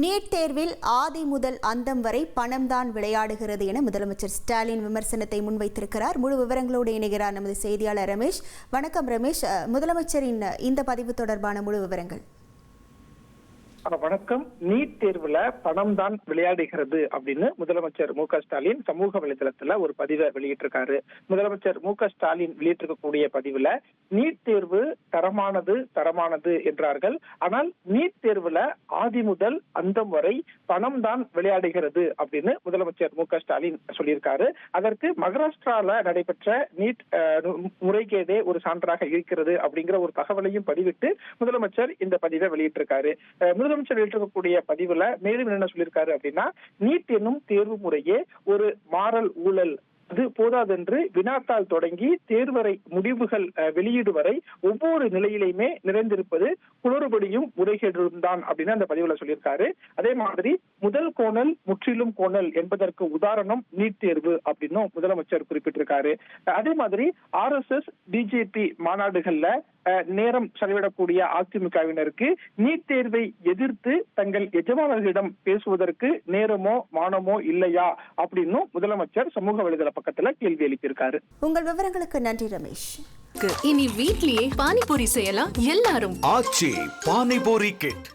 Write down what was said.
NEET தேர்வில் ஆதி முதல் அந்தம் வரை பணம்தான் விளையாடுகிறது என முதலமைச்சர் ஸ்டாலின் விமர்சனத்தை முன்வைத்திருக்கிறார். முழு விவரங்களோடு இணைகிறார் நமது செய்தியாளர் ரமேஷ். வணக்கம் ரமேஷ். அஹ், முதலமைச்சரின் இந்த பதிவு தொடர்பான முழு விவரங்கள். வணக்கம். நீட் தேர்வுல பணம் தான் விளையாடுகிறது அப்படின்னு முதலமைச்சர் மு க ஸ்டாலின் சமூக வலைதளத்துல ஒரு பதிவை வெளியிட்டிருக்காரு. முதலமைச்சர் மு க ஸ்டாலின் வெளியிட்டிருக்கக்கூடிய பதிவுல நீட் தேர்வு தரமானது தரமானது என்றார்கள். ஆனால் நீட் தேர்வுல ஆதி முதல் அந்தம் வரை பணம் தான் விளையாடுகிறது அப்படின்னு முதலமைச்சர் மு க ஸ்டாலின் சொல்லியிருக்காரு. அதற்கு மகாராஷ்டிரால நடைபெற்ற நீட் முறைகேடே ஒரு சான்றாக இருக்கிறது அப்படிங்கிற ஒரு தகவலையும் பதிவிட்டு முதலமைச்சர் இந்த பதிவை வெளியிட்டிருக்காரு. அஹ், முதலமைச்சர் வெளியிட்டிருக்கக்கூடிய பதிவுல மேலும் என்ன சொல்லியிருக்காரு அப்படின்னா நீட் என்னும் தேர்வு முறையே ஒரு மாறல் ஊழல் அது போதாதென்று வினாத்தாள் தொடங்கி தேர்வரை முடிவுகள் வெளியீடு வரை ஒவ்வொரு நிலையிலையுமே நிறைந்திருப்பது குளறுபடியும் முறைகேடும் தான் அப்படின்னு அந்த பதிவுல சொல்லியிருக்காரு. அதே மாதிரி முதல் கோணல் முற்றிலும் கோணல் என்பதற்கு உதாரணம் நீட் தேர்வு அப்படின்னும் முதலமைச்சர் குறிப்பிட்டிருக்காரு. அதே மாதிரி ஆர் எஸ் எஸ் பிஜேபி மாநாடுகள்ல நேரம் செலவிடக்கூடிய அதிமுகவினருக்கு நீட் தேர்வை எதிர்த்து தங்கள் எஜமானர்களிடம் பேசுவதற்கு நேரமோ மானமோ இல்லையா அப்படின்னும் முதலமைச்சர் சமூக வலைதள பக்கத்துல கேள்வி எழுப்பியிருக்காரு. உங்கள் விவரங்களுக்கு நன்றி ரமேஷ். இனி வீட்லயே பானிபூரி செய்யலாம் எல்லாரும். ஆச்சி பானிபூரி கிட்.